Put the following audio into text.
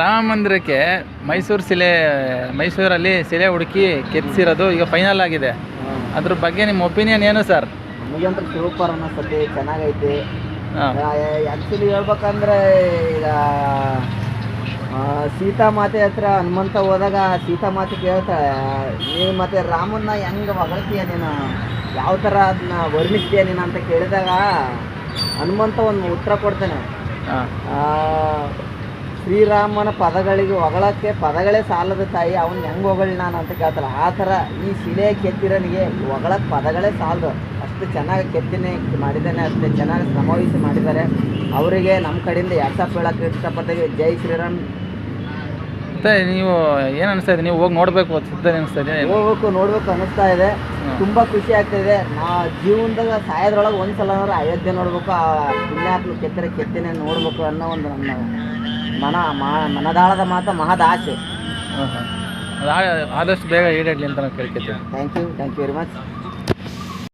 ರಾಮ ಮಂದಿರಕ್ಕೆ ಮೈಸೂರು ಶಿಲೆ ಮೈಸೂರಲ್ಲಿ ಶಿಲೆ ಹುಡುಕಿ ಕೆತ್ತಿಸಿರೋದು ಈಗ ಫೈನಲ್ ಆಗಿದೆ. ಅದ್ರ ಬಗ್ಗೆ ನಿಮ್ಮ ಒಪಿನಿಯನ್ ಏನು ಸರ್ ನಮಗಂತೂ ಸೂಪರ್ ಅನ್ನಿಸ್ತತಿ ಚೆನ್ನಾಗೈತಿ. ಆ್ಯಕ್ಚುಲಿ ಹೇಳ್ಬೇಕಂದ್ರೆ ಈಗ ಸೀತಾ ಮಾತೆ ಹತ್ರ ಹನುಮಂತ ಹೋದಾಗ ಸೀತಾ ಮಾತೆ ಕೇಳ್ತಾಳೆ ನೀ ಮತ್ತೆ ರಾಮನ್ನ ಹೆಂಗೆ ಹೊಗಳ್ತೀಯ ನೀನು? ಯಾವ ಥರ ಅದನ್ನ ವರ್ಣಿಸ್ತೀಯ ನೀನು? ಅಂತ ಕೇಳಿದಾಗ ಹನುಮಂತ ಒಂದು ಉತ್ತರ ಕೊಡ್ತಾನೆ. ಶ್ರೀರಾಮನ ಪದಗಳಿಗೆ ಹೊಗಳಕ್ಕೆ ಪದಗಳೇ ಸಾಲದ ತಾಯಿ ಅವನ್ನ ಹೆಂಗೆ ಹೊಗಳ್ ನಾನು ಅಂತ ಕೇಳ್ತಾರೆ ಆ ಥರ ಈ ಶಿಲೆ ಕೆತ್ತಿರನಿಗೆ ಹೊಗಳಕ್ಕೆ ಪದಗಳೇ ಸಾಲದು. ಅಷ್ಟು ಚೆನ್ನಾಗಿ ಕೆತ್ತಿನೇ ಮಾಡಿದ್ದಾನೆ ಅಷ್ಟೇ ಚೆನ್ನಾಗಿ ಶ್ರಮವಹಿಸಿ ಮಾಡಿದ್ದಾರೆ. ಅವರಿಗೆ ನಮ್ಮ ಕಡೆಯಿಂದ ಯಾಸಪ್ ಹೇಳಕ್ಕೆ ಇಷ್ಟಪಡ್ತೀವಿ ಜೈ ಶ್ರೀರಾಮ್. ಮತ್ತೆ ನೀವು ಏನು ಅನಿಸ್ತಾ ಇದೆ? ನೀವು ಹೋಗಿ ನೋಡಬೇಕು ಸಿದ್ಧ ಅನಿಸ್ತಾ ಇದೆ? ಹೋಗ್ಬೇಕು ನೋಡ್ಬೇಕು ಅನಿಸ್ತಾ ಇದೆ. ತುಂಬ ಖುಷಿ ಆಗ್ತಾಯಿದೆ ನಾ ಜೀವನದಾಗ ಸಾಯೋದ್ರೊಳಗೆ ಒಂದ್ಸಲ ಅಂದ್ರೆ ಅಯೋಧ್ಯೆ ನೋಡ್ಬೇಕು ಆ ಪುಣ್ಯಾತ್ಮ ಕೆತ್ತರೆ ಕೆತ್ತಿನ ನೋಡ್ಬೇಕು ಅನ್ನೋ ಒಂದು ನನ್ನ ಮನ ಮನದಾಳದ ಮಾತು ಮಹದ ಆಸೆ ಆದಷ್ಟು ಬೇಗ ಈಡೇರಲಿ ಅಂತ ನಾವು ಕೇಳ್ಕೊತೀವಿ thank you thank you very much